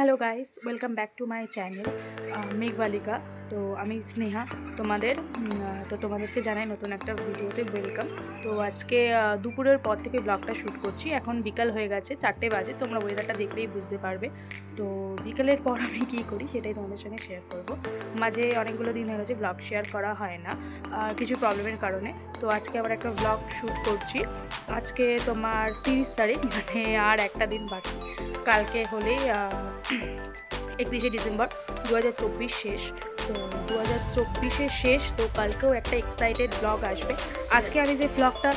Hello guys welcome back to my channel मेघवालिका তো আমি স্নেহা, তোমাদের তো তোমাদেরকে জানাই নতুন একটা ভিডিওতে ওয়েলকাম তো আজকে দুপুরের পর থেকে ব্লগটা শ্যুট করছি। এখন বিকাল হয়ে গেছে, চারটে বাজে, তোমরা ওয়েদারটা দেখলেই বুঝতে পারবে। তো বিকালের পর আমি কী করি সেটাই তোমাদের সঙ্গে শেয়ার করব। মাঝে অনেকগুলো দিন হয়ে গেছে ব্লগ শেয়ার করা হয় না কিছু প্রবলেমের কারণে। তো আজকে আবার একটা ব্লগ শ্যুট করছি। আজকে তোমার তিরিশ তারিখ মানে আর একটা দিন বাকি। কালকে হলেই একত্রিশে ডিসেম্বর দু হাজার চব্বিশ শেষ। দু হাজার চব্বিশের শেষ, তো কালকেও একটা এক্সাইটেড ব্লগ আসবে। আজকে আমি যে ব্লগটা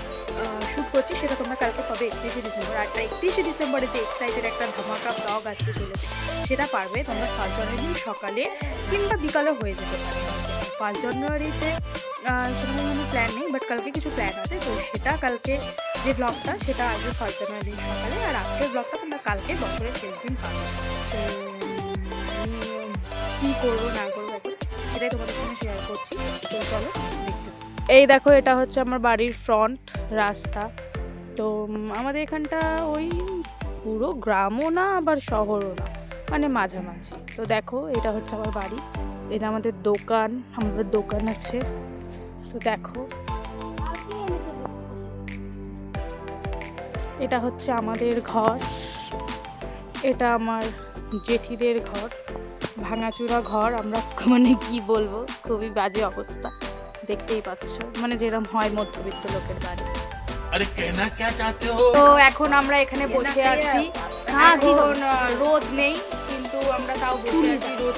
শ্যুট করছি, সেটা তোমরা কালকে পাবে একত্রিশে ডিসেম্বর। আর একত্রিশে ডিসেম্বরে যে এক্সাইটেড একটা ধামাকা ব্লগ আসতে চলেছে, সেটা পারবে তোমরা ফার্স্ট জানুয়ারি সকালে কিংবা বিকালে হয়ে যেতে পারে। ফার্স্ট জানুয়ারিতে সেরকম কোনো প্ল্যান নেই বাট কালকে কিছু প্ল্যান আছে, তো সেটা কালকে যে ব্লগটা সেটা আসবে ফার্স্ট জানুয়ারি সকালে। আর আজকের ব্লগটা তোমরা কালকে বছরের শেষ দিন পাবে। তো কী করব না করব? করছি। এই দেখো, এটা হচ্ছে আমার বাড়ির ফ্রন্ট রাস্তা। তো আমাদের এখানটা ওই পুরো গ্রামও না, আবার শহরও না মানে মাঝামাঝি। তো দেখো, এটা হচ্ছে আমার বাড়ি। এটা আমাদের দোকান আমাদের দোকান আছে। তো দেখো, এটা হচ্ছে আমাদের ঘর। এটা আমার জেঠিদের ঘর। ভাঙাচুরা ঘর আমরা মানে কি বলব? খুবই বাজে অবস্থা। দেখতেই পাচ্ছ। মানে যেরকম হয় মধ্যবিত্ত লোকের বাড়ি। তো এখন আমরা এখানে বসে আছি। হ্যাঁ, এখন রোদ নেই কিন্তু আমরা তাও বসে আছি। রোদ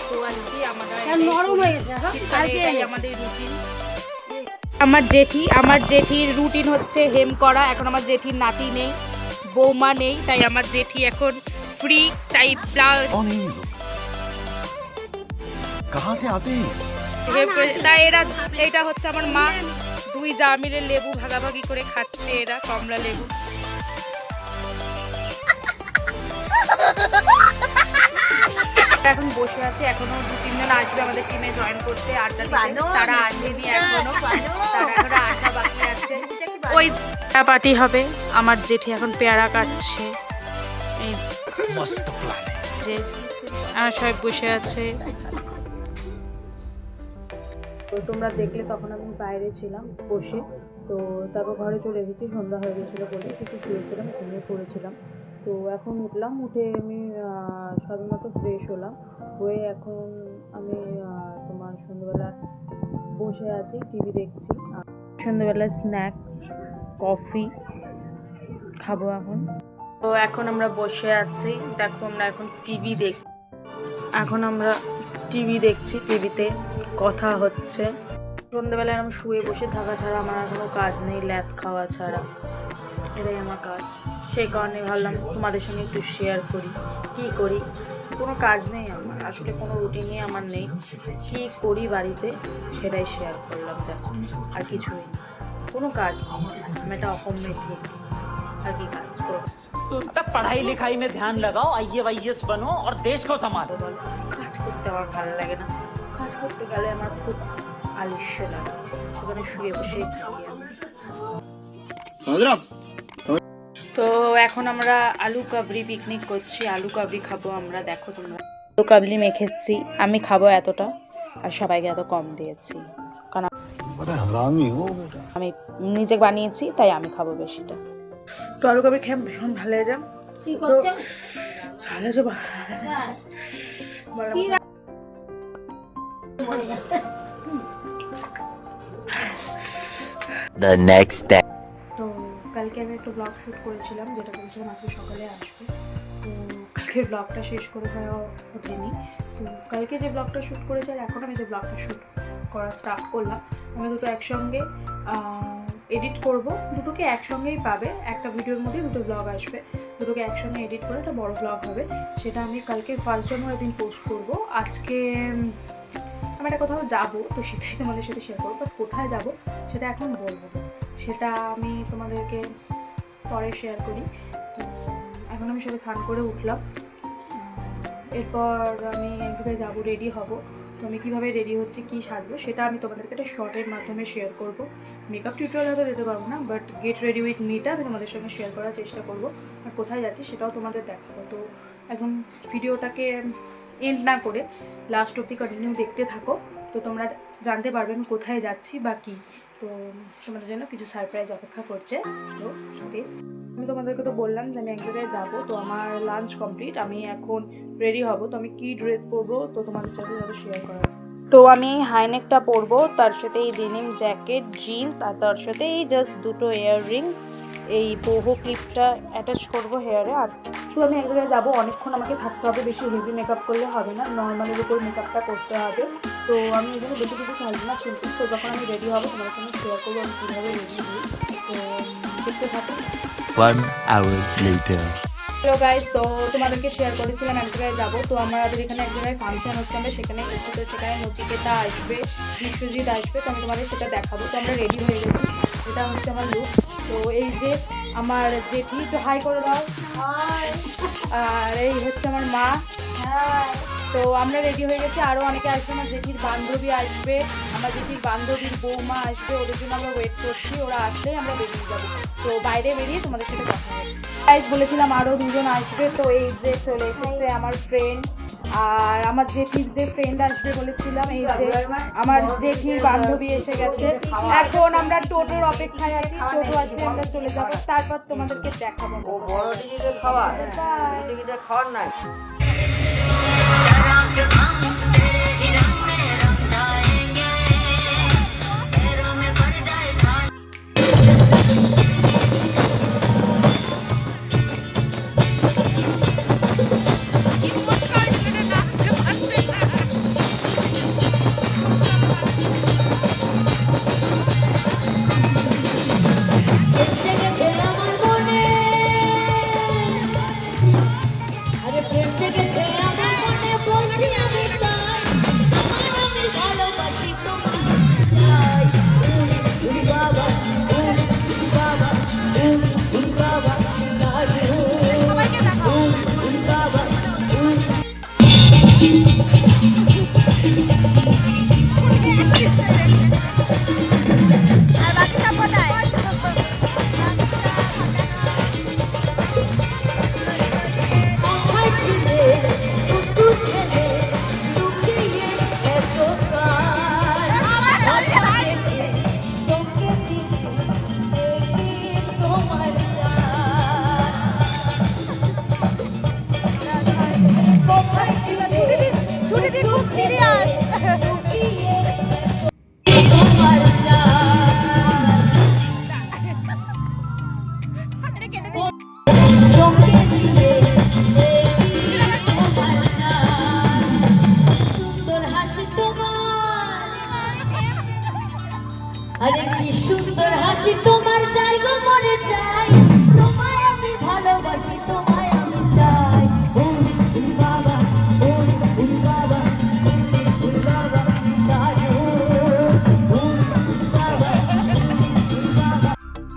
আমাদের হ্যাঁ, রুটিন আমার জেঠি আমার জেঠির রুটিন হচ্ছে হেম করা। এখন আমার জেঠির নাতি নেই বৌমা নেই তাই আমার জেঠি এখন ফ্রি তাই প্লাস कहाँ से आते हैं হেম করে- তাই এরা এটা হচ্ছে আমার মা দুই যা মিলে লেবু ভাগাভাগি করে খাচ্ছে এরা কমলা লেবু এখন বসে আছে এখনো দু তিনজন আসবে আমাদের টিমে জয়েন করতে আড্ডা দিতে তারা আসেনি এখনো তারা এখনো আড্ডা বাকি আছে ওই পার্টি হবে আমার জেঠি এখন পেয়ারা কাটছে এই मस्त प्लान है যে আমার সবাই বসে আছে তো তোমরা দেখলে তখন আমি বাইরে ছিলাম বসে। তো তারপর ঘরে চলে এসেছি, সন্ধ্যা হয়ে গেছিল বলে কিছু শুয়েছিলাম, ঘুমিয়ে পড়েছিলাম। তো এখন উঠলাম, উঠে আমি সবেমাত্র ফ্রেশ হলাম। হয়ে এখন আমি তোমার সন্ধ্যেবেলা বসে আছি টিভি দেখছি। সন্ধ্যেবেলা স্ন্যাক্স কফি খাব এখন। তো এখন আমরা বসে আছি, দেখো আমরা এখন টিভি দেখ এখন আমরা টিভি দেখছি, টিভিতে কথা হচ্ছে। সন্ধ্যেবেলায় আমি শুয়ে বসে থাকা ছাড়া আমার আর কোনো কাজ নেই ল্যাদ খাওয়া ছাড়া। এটাই আমার কাজ। সেই কারণে ভাবলাম তোমাদের সঙ্গে একটু শেয়ার করি। কি করি? কোনো কাজ নেই আমার, আসলে কোনো রুটিনই আমার নেই। কি করি বাড়িতে? সেটাই শেয়ার করলাম জাস্ট আর কিছুই কোনো কাজ নেই। আমি একটা অকম্মেট আর কি কাজ করবো तब पढ़ाई लिखाई में ध्यान लगाओ आई वाईएस बनो और देश को संभालो বলো কাজ করতে আমার ভালো লাগে না কাজ করতে গেলে আমার খুব আলস্য লাগে সেখানে শুয়ে বসে তো এখন আমরা আলু কাবলি পিকনিক করছি আলু কাবলি খাবো আমরা দেখো তোমরা আলু কাবলি মেখেছি আমি খাবো এতটা আর সবাইকে এত কম দিয়েছি কারণ बड़ा हरामी हो बेटा আমি নিজে বানিয়েছি তাই আমি খাবো বেশিটা তো আলু কাবলি খেয়ে ভীষণ ভালো হয়েছে কি ভালো হয়েছে the next day. তো কালকে আমি একটা ব্লগ শ্যুট করেছিলাম যেটা বলছিলাম আজকে সকালে আসবে। তো কালকে ব্লগটা শেষ করে দেওয়া ওঠেনি তো কালকে যে ব্লগটা শ্যুট করেছি আর এখন আমি যে ব্লগটা শ্যুট করা স্টার্ট করলাম আমি দুটো একসঙ্গে এডিট করব। দুটোকে একসঙ্গেই পাবে। একটা ভিডিওর মধ্যে দুটো ব্লগ আসবে। দুটোকে একসঙ্গে এডিট করে একটা বড় ব্লগ হবে। সেটা আমি কালকে ফার্স্ট জানুয়ারি দিন পোস্ট করব। আজকে আমি একটা কোথাও যাব, তো সেটাই তোমাদের সাথে শেয়ার করব। বাট কোথায় যাব, সেটা এখন বলব সেটা আমি তোমাদেরকে পরে শেয়ার করি। তো, এখন আমি সেটা স্নান করে উঠলাম। এরপর আমি এক জায়গায় যাব রেডি হব। তো আমি কীভাবে রেডি হচ্ছি, কী সাজবো, সেটা আমি তোমাদেরকে একটা শর্টের মাধ্যমে শেয়ার করব। মেকআপ টিউটোরিয়াল হয়তো দিতে পারব না but get ready with Mita আমি তোমাদের সঙ্গে শেয়ার করার চেষ্টা করব। আর কোথায় যাচ্ছি সেটাও তোমাদের দেখাবো। তো এখন ভিডিওটাকে এন্ড না করে লাস্ট অব্দি কন্টিনিউ দেখতে থাকো। তো তোমরা জানতে পারবে আমি কোথায় যাচ্ছি বা কী। তো তোমাদের জন্য কিছু সারপ্রাইজ অপেক্ষা করছে। তো টেস্ট আমি তোমাদেরকে তো বললাম যে আমি এক জায়গায় যাব, তো আমার লাঞ্চ কমপ্লিট আমি এখন রেডি হব, তো আমি কি ড্রেস পরবো, তো তোমাদের সাথে যাতে শেয়ার করা তো আমি হাইনেকটা পরবো, তার সাথে এই ডেনিম জ্যাকেট জিন্স আর তার সাথে এই জাস্ট দুটো ইয়াররিংস এই বহু ক্লিপটা অ্যাটাচ করব হেয়ারে আর শুধু আমি এক জায়গায় যাব, অনেকক্ষণ আমাকে থাকতে হবে, বেশি হেভি মেকআপ করলে হবে না নর্মালের উপর মেকআপটা করতে হবে। তো আমি এই জন্য বেশি কিছু চাইছি না সিম্পল তো যখন আমি রেডি হব তোমার সঙ্গে শেয়ার করব আমি কীভাবে রেডি হই। তো দেখতে থাকো। One hour later. Hello guys তো তোমাদেরকে শেয়ার করেছিলাম এক জায়গায় যাব। তো আমাদের এখানে এক জায়গায় ফাংশন হচ্ছে আমরা সেখানে এসেছি তো সেখানে নচিকেতা আসবে বিশ্বজিৎ আসবে তো আমি তোমাদের সেটা দেখাবো। তো আমরা রেডি হয়ে গেছি। এটা হচ্ছে আমার লুক তো এই যে আমার জেঠি একটু হাই করে দাও। আর এই হচ্ছে আমার মা। তো আমরা রেডি হয়ে গেছি। আরও অনেকে আসবে আমার জেঠির বান্ধবী আসবে। আমার জেঠির বান্ধবীর বৌমা আসবে ওদের জন্য আমরা ওয়েট করছি ওরা আসলেই আমরা বেরিয়ে যাব। তো বাইরে বেরিয়ে তোমাদের সাথে কথা হবে। গাইজ বলেছিলাম আরও দুজন আসবে তো এই যে চলে এসেছে আমার ফ্রেন্ড আর আমার জেঠির যে ফ্রেন্ড আসবে বলেছিলাম এই যে আমার জেঠির বান্ধবী এসে গেছে। এখন আমরা টোটোর অপেক্ষায় আছি টোটো আসলে আমরা চলে যাব তারপর তোমাদেরকে দেখাবো। এসে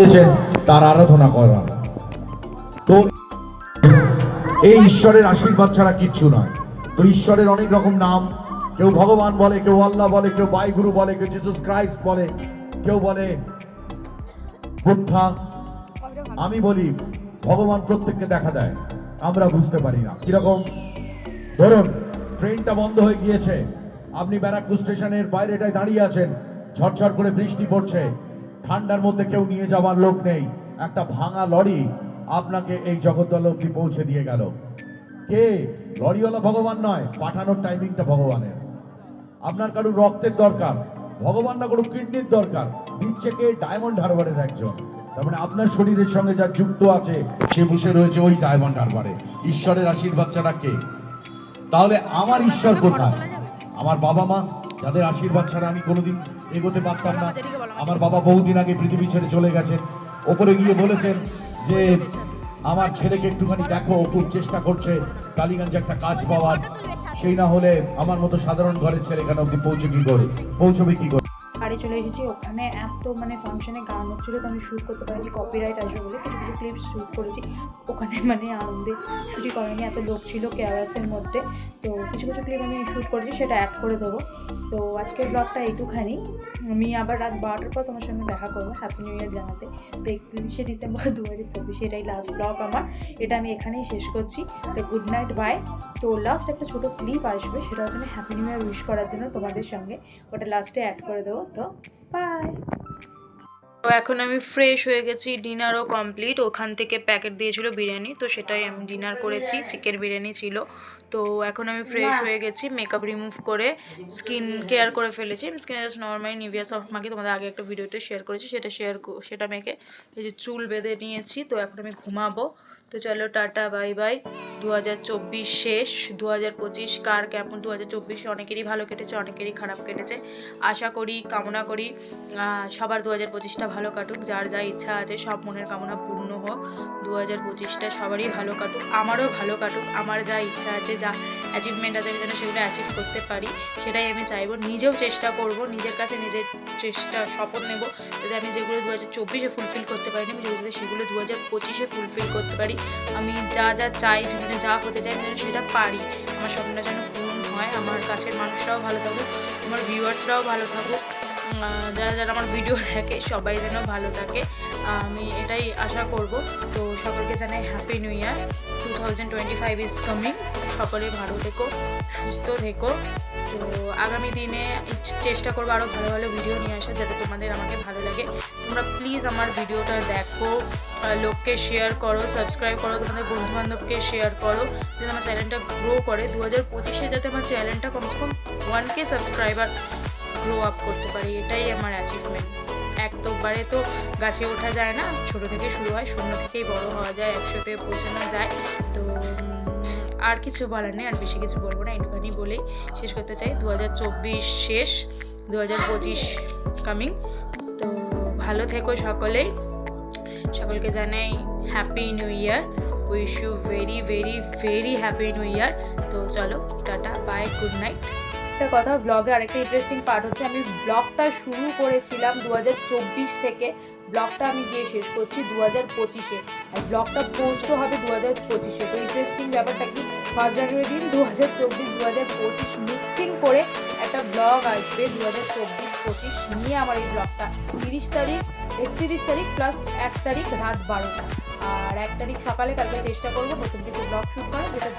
দিয়েছেন তার আরাধনা করা তো এই ঈশ্বরের আশীর্বাদ ছাড়া কিচ্ছু নয়। তো ঈশ্বরের অনেক রকম নাম, কেউ ভগবান বলে, কেউ আল্লাহ বলে, কেউ বাইগুরু বলে, কেউ জিসাস ক্রাইস্ট বলে, কেউ বলে বুদ্ধা। আমি বলি, ভগবান প্রত্যেককে দেখা দেয়, আমরা বুঝতে পারি না। কীরকম? ধরুন, ট্রেনটা বন্ধ হয়ে গিয়েছে, আপনি ব্যারাকপুর স্টেশনের বাইরেটায় দাঁড়িয়ে আছেন, ঝরঝর করে বৃষ্টি পড়ছে ঠান্ডার মধ্যে কেউ নিয়ে যাওয়ার লোক নেই। একটা ভাঙা লরি আপনাকে এই জগদ্দল অব্দি পৌঁছে দিয়ে গেল। কে? লরিওয়ালা ভগবান নয়, পাঠানোর টাইমিংটা ভগবানের। আপনার কারও রক্তের দরকার, ভগবান না কোনো কিডনির দরকার। দিচ্ছে কে? ডায়মন্ড হারবারের একজন। তার মানে আপনার শরীরের সঙ্গে যা যুক্ত আছে, সে বসে রয়েছে ওই ডায়মন্ড হারবারে। ঈশ্বরের আশীর্বাদ ছাড়া কে? তাহলে আমার ঈশ্বর কোথায়? আমার বাবা মা, যাদের আশীর্বাদ ছাড়া আমি কোনোদিন এগোতে পারতাম না। আমার বাবা বহুদিন আগে পৃথিবী ছেড়ে চলে গেছেন ওপরে গিয়ে বলেছেন যে আমার ছেলেকে একটুখানি দেখো খুব চেষ্টা করছে কালীগঞ্জে একটা কাজ পাওয়ার। সেই না হলে আমার মতো সাধারণ ঘরের ছেলে এখানে অব্দি পৌঁছে কী করে? পৌঁছবে কি করে? এই চলে এসেছি। ওখানে এত মানে ফাংশনে গান হচ্ছিল তো আমি শ্যুট করতে পারিনি কপিরাইট আসবে বলে কিছু কিছু ক্লিপস শ্যুট করেছি। ওখানে মানে আনন্দে শ্যুটই করেনি, এত লোক ছিল কেয়ারাসের মধ্যে। তো কিছু কিছু ক্লিপ আমি শ্যুট করেছি, সেটা অ্যাড করে দেবো। তো আজকের ব্লগটা এইটুখানি। আমি আবার রাত বারোটার পর তোমার সঙ্গে দেখা করব হ্যাপি নিউ ইয়ার জানাতে। তো একত্রিশে ডিসেম্বর দু হাজার চব্বিশে এটাই লাস্ট ব্লগ আমার। এটা আমি এখানেই শেষ করছি। তো গুড নাইট বাই তো লাস্ট একটা ছোটো ক্লিপ আসবে, সেটা হচ্ছে আমি হ্যাপি নিউ ইয়ার উইশ করার জন্য তোমাদের সঙ্গে। ওটা লাস্টে অ্যাড করে দেবো। তো বাই তো এখন আমি ফ্রেশ হয়ে গেছি ডিনারও কমপ্লিট ওখান থেকে প্যাকেট দিয়েছিল বিরিয়ানি তো সেটাই আমি ডিনার করেছি চিকেন বিরিয়ানি ছিল। তো এখন আমি ফ্রেশ হয়ে গেছি মেকআপ রিমুভ করে স্কিন কেয়ার করে ফেলেছি। স্কিনে জাস্ট নর্মালি নিভিয়া সফট মাখি তোমাদের আগে একটা ভিডিওতে শেয়ার করেছি সেটা শেয়ার সেটা মেখে এই যে চুল বেঁধে নিয়েছি তো এখন আমি ঘুমাবো। তো চলো, টাটা, বাই বাই। দু হাজার চব্বিশ শেষ। দু হাজার পঁচিশ কার কেমন? দু হাজার চব্বিশে অনেকেরই ভালো কেটেছে, অনেকেরই খারাপ কেটেছে। আশা করি, কামনা করি সবার দু হাজার পঁচিশটা ভালো কাটুক। যার যা ইচ্ছা আছে, সব মনের কামনা পূর্ণ হোক। দু হাজার পঁচিশটা সবারই ভালো কাটুক, আমারও ভালো কাটুক। আমার যা ইচ্ছা আছে, যা অ্যাচিভমেন্ট আছে, আমি যেন সেগুলো অ্যাচিভ করতে পারি, সেটাই আমি চাইব। নিজেও চেষ্টা করব, নিজের কাছে নিজের চেষ্টা, শপথ নেব, যাতে আমি যেগুলো দু হাজার চব্বিশে ফুলফিল করতে পারিনি, আমি যেগুলো সেগুলো দু হাজার পঁচিশে ফুলফিল করতে পারি। আমি যা যা চাই জীবনে যা হতে চাই, আমি সেটা পারি। আমার স্বপ্নটা যেন পূরণ হয়, আমার কাছের মানুষরাও ভালো থাকুক, আমার ভিউয়ার্সরাও ভালো থাকুক। যারা যারা আমার ভিডিও দেখে, সবাই যেন ভালো থাকে। আমি এটাই আশা করব। তো সকলকে জানাই happy new year two thousand twenty five is coming সকলে ভালো থেকো, সুস্থ থেকো। তো আগামী দিনে চেষ্টা করব আরও ভালো ভালো ভিডিও নিয়ে আসার যাতে তোমাদের আমাকে ভালো লাগে। তোমরা প্লিজ আমার ভিডিওটা দেখো লোককে শেয়ার করো সাবস্ক্রাইব করো, তোমাদের বন্ধু বান্ধবকে শেয়ার করো যাতে আমার চ্যানেলটা গ্রো করে। দু হাজার পঁচিশে যাতে আমার চ্যানেলটা কমসে কম one K subscriber grow up করতে পারি, এটাই আমার অ্যাচিভমেন্ট এক তো গাছে ওঠা যায় না, ছোট থেকে শুরু হয়, শূন্য থেকেই বড় হওয়া যায়, একসাথে পৌঁছানো যায়। তো আর কিছু বলার নেই, আর বেশি কিছু বলব না, একটুখানি বলেই শেষ করতে চাই। দু হাজার চব্বিশ শেষ দু হাজার পঁচিশ কামিং তো ভালো থেকো সকলেই। সকলকে জানাই happy new year wish you very very very happy new year তো চলো, টাটা বাই গুড নাইট একটা কথা ব্লগে আরেকটা ইন্টারেস্টিং পার্ট হচ্ছে, আমি ব্লগটা শুরু করেছিলাম দু হাজার চব্বিশ থেকে। ব্লগটা আমি গিয়ে শেষ করছি দু হাজার পঁচিশে। আর ব্লগটা পোস্টও হবে দু হাজার পঁচিশে। তো ইন্টারেস্টিং ব্যাপারটা কি? ফার্স্ট জানুয়ারি দিন দু হাজার চব্বিশ দু হাজার পঁচিশ মিক্সিং করে একটা ব্লগ আসবে দু হাজার চব্বিশ, পঁচিশ নিয়ে আমার এই ব্লগটা তিরিশ তারিখ, একত্রিশ তারিখ প্লাস এক তারিখ রাত বারোটা। আর এক তারিখ সকালে কালকে চেষ্টা করব প্রথম কিছু ব্লগ শুট করা যেটা